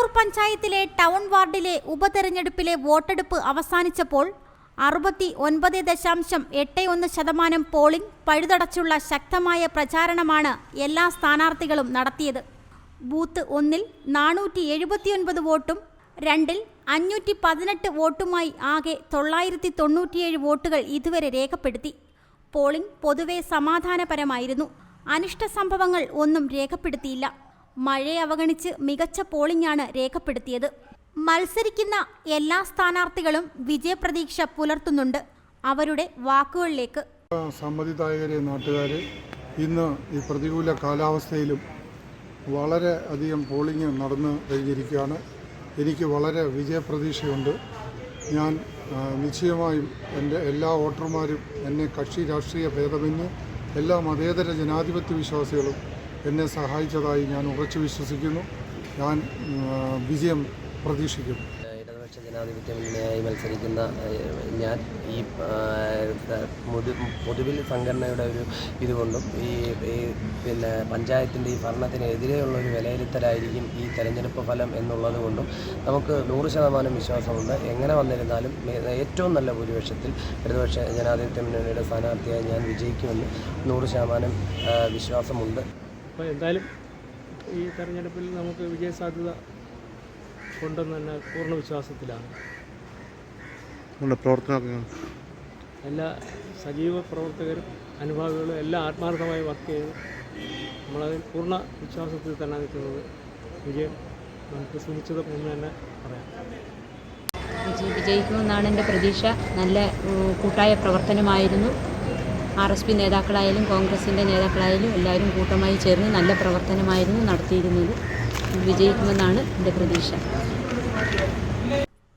കരവാളൂർ പഞ്ചായത്തിലെ ടൗൺ വാർഡിലെ ഉപതെരഞ്ഞെടുപ്പിലെ വോട്ടെടുപ്പ് അവസാനിച്ചപ്പോൾ അറുപത്തി ഒൻപത് ദശാംശം എട്ട് ഒന്ന് ശതമാനം പോളിംഗ് പഴുതടച്ചുള്ള ശക്തമായ പ്രചാരണമാണ് എല്ലാ സ്ഥാനാർത്ഥികളും നടത്തിയത്. ബൂത്ത് ഒന്നിൽ നാനൂറ്റി എഴുപത്തിയൊൻപത് വോട്ടും രണ്ടിൽ അഞ്ഞൂറ്റി പതിനെട്ട് വോട്ടുമായി ആകെ തൊള്ളായിരത്തി തൊണ്ണൂറ്റിയേഴ് വോട്ടുകൾ ഇതുവരെ രേഖപ്പെടുത്തി. പോളിംഗ് പൊതുവെ സമാധാനപരമായിരുന്നു. അനിഷ്ട സംഭവങ്ങൾ ഒന്നും രേഖപ്പെടുത്തിയില്ല. മഴയെ അവഗണിച്ച് മികച്ച പോളിംഗാണ് രേഖപ്പെടുത്തിയത്. മത്സരിക്കുന്ന എല്ലാ സ്ഥാനാർത്ഥികളും വിജയപ്രതീക്ഷ പുലർത്തുന്നുണ്ട്. അവരുടെ വാക്കുകളിലേക്ക്. സമ്മതിദായകരെ നാട്ടുകാരെ ഇന്ന് ഈ പ്രതികൂല കാലാവസ്ഥയിലും വളരെ അധികം പോളിംഗ് നടന്നു കഴിഞ്ഞിരിക്കുകയാണ്. എനിക്ക് വളരെ വിജയപ്രതീക്ഷയുണ്ട്. ഞാൻ നിശ്ചയമായും എന്റെ എല്ലാ വോട്ടർമാരും എന്നെ കക്ഷി രാഷ്ട്രീയ ഭേദമന്യേ എല്ലാ മതേതര ജനാധിപത്യ വിശ്വാസികളും എന്നെ സഹായിച്ചതായി ഞാൻ ഉറച്ചു വിശ്വസിക്കുന്നു. ഞാൻ വിജയം പ്രതീക്ഷിക്കുന്നു. ഇടതുപക്ഷ ജനാധിപത്യ മുന്നണിയായി മത്സരിക്കുന്ന ഞാൻ ഈ പൊതുവിൽ സംഘടനയുടെ ഒരു ഇതുകൊണ്ടും ഈ പിന്നെ പഞ്ചായത്തിന്റെ ഈ ഭരണത്തിനെതിരെയുള്ള ഒരു വിലയിരുത്തലായിരിക്കും ഈ തെരഞ്ഞെടുപ്പ് ഫലം എന്നുള്ളത് കൊണ്ടും നമുക്ക് നൂറ് ശതമാനം വിശ്വാസമുണ്ട്. എങ്ങനെ വന്നിരുന്നാലും ഏറ്റവും നല്ല ഭൂരിപക്ഷത്തിൽ ഇടതുപക്ഷ ജനാധിപത്യ മുന്നണിയുടെ സ്ഥാനാർത്ഥിയായി ഞാൻ വിജയിക്കുമെന്ന് നൂറ് ശതമാനം വിശ്വാസമുണ്ട്. അപ്പോൾ എന്തായാലും ഈ തെരഞ്ഞെടുപ്പിൽ നമുക്ക് വിജയസാധ്യത ഉണ്ടെന്ന് തന്നെ പൂർണ വിശ്വാസത്തിലാണ്. പ്രവർത്തനം എല്ലാ സജീവ പ്രവർത്തകരും അനുഭാവികളും എല്ലാം ആത്മാർത്ഥമായി വർക്ക് ചെയ്ത് നമ്മളതിൽ പൂർണ വിശ്വാസത്തിൽ തന്നെ നിൽക്കുന്നത് വിജയം നമുക്ക് സുനിശ്ചിതം എന്ന് തന്നെ പറയാം. വിജയി വിജയിക്കുമെന്നാണ് എന്റെ പ്രതീക്ഷ. നല്ല കൂട്ടായ പ്രവർത്തനമായിരുന്നു. ആർ എസ് പി നേതാക്കളായാലും കോൺഗ്രസിന്റെ നേതാക്കളായാലും എല്ലാവരും കൂട്ടമായി ചേർന്ന് നല്ല പ്രവർത്തനമായിരുന്നു നടത്തിയിരുന്നത്. വിജയിക്കുമെന്നാണ് എന്റെ പ്രതീക്ഷ.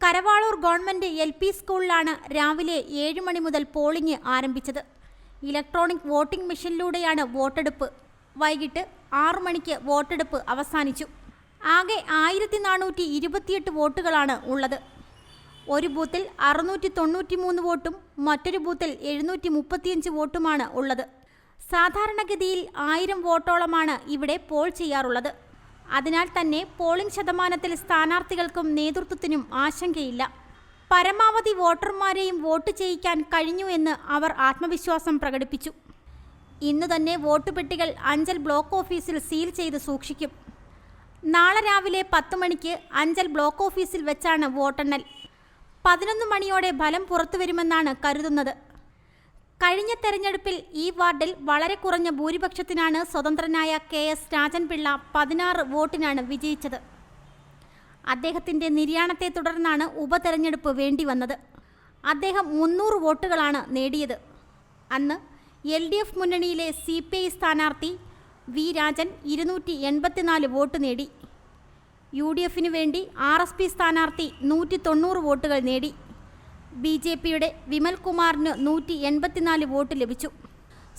കരവാളൂർ ഗവൺമെന്റ് എൽ പി സ്കൂളിലാണ് രാവിലെ ഏഴ് മണി മുതൽ പോളിംഗ് ആരംഭിച്ചത്. ഇലക്ട്രോണിക് വോട്ടിംഗ് മെഷീനിലൂടെയാണ് വോട്ടെടുപ്പ്. വൈകിട്ട് ആറു മണിക്ക് വോട്ടെടുപ്പ് അവസാനിച്ചു. ആകെ ആയിരത്തി നാനൂറ്റി ഇരുപത്തിയെട്ട് വോട്ടുകളാണ് ഉള്ളത്. ഒരു ബൂത്തിൽ അറുന്നൂറ്റി തൊണ്ണൂറ്റി മൂന്ന് വോട്ടും മറ്റൊരു ബൂത്തിൽ എഴുന്നൂറ്റി മുപ്പത്തിയഞ്ച് വോട്ടുമാണ് ഉള്ളത്. സാധാരണഗതിയിൽ ആയിരം വോട്ടോളമാണ് ഇവിടെ പോൾ ചെയ്യാറുള്ളത്. അതിനാൽ തന്നെ പോളിംഗ് ശതമാനത്തിൽ സ്ഥാനാർത്ഥികൾക്കും നേതൃത്വത്തിനും ആശങ്കയില്ല. പരമാവധി വോട്ടർമാരെയും വോട്ട് ചെയ്യിക്കാൻ കഴിഞ്ഞു എന്ന് അവർ ആത്മവിശ്വാസം പ്രകടിപ്പിച്ചു. ഇന്നു തന്നെ വോട്ട് പെട്ടികൾ അഞ്ചൽ ബ്ലോക്ക് ഓഫീസിൽ സീൽ ചെയ്ത് സൂക്ഷിക്കും. നാളെ രാവിലെ പത്ത് മണിക്ക് അഞ്ചൽ ബ്ലോക്ക് ഓഫീസിൽ വെച്ചാണ് വോട്ടെണ്ണൽ. പതിനൊന്ന് മണിയോടെ ഫലം പുറത്തുവരുമെന്നാണ് കരുതുന്നത്. കഴിഞ്ഞ തെരഞ്ഞെടുപ്പിൽ ഈ വാർഡിൽ വളരെ കുറഞ്ഞ ഭൂരിപക്ഷത്തിനാണ് സ്വതന്ത്രനായ കെ എസ് രാജൻപിള്ള പതിനാറ് വോട്ടിനാണ് വിജയിച്ചത്. അദ്ദേഹത്തിന്റെ നിര്യാണത്തെ തുടർന്നാണ് ഉപതെരഞ്ഞെടുപ്പ് വേണ്ടി വന്നത് അദ്ദേഹം മുന്നൂറ് വോട്ടുകളാണ് നേടിയത്. അന്ന് എൽ ഡി എഫ് മുന്നണിയിലെ സി പി ഐ സ്ഥാനാർത്ഥി വി രാജൻ ഇരുന്നൂറ്റി എൺപത്തിനാല് വോട്ട് നേടി. യു ഡി എഫിനു വേണ്ടി ആർ എസ് പി സ്ഥാനാർത്ഥി നൂറ്റി തൊണ്ണൂറ് വോട്ടുകൾ നേടി. ബി ജെ പിയുടെ വിമൽ കുമാറിന് നൂറ്റി എൺപത്തിനാല് വോട്ട് ലഭിച്ചു.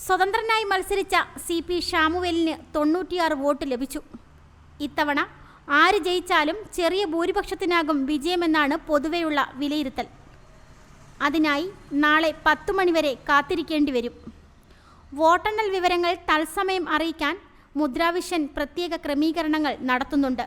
സ്വതന്ത്രനായി മത്സരിച്ച സി പി ഷാമുവേലിന് തൊണ്ണൂറ്റിയാറ് വോട്ട് ലഭിച്ചു. ഇത്തവണ ആര് ജയിച്ചാലും ചെറിയ ഭൂരിപക്ഷത്തിനാകും വിജയമെന്നാണ് പൊതുവെയുള്ള വിലയിരുത്തൽ. അതിനായി നാളെ പത്തു മണിവരെ കാത്തിരിക്കേണ്ടി വരും. വോട്ടെണ്ണൽ വിവരങ്ങൾ തത്സമയം അറിയിക്കാൻ മുദ്രാവിഷൻ പ്രത്യേക ക്രമീകരണങ്ങൾ നടത്തുന്നുണ്ട്.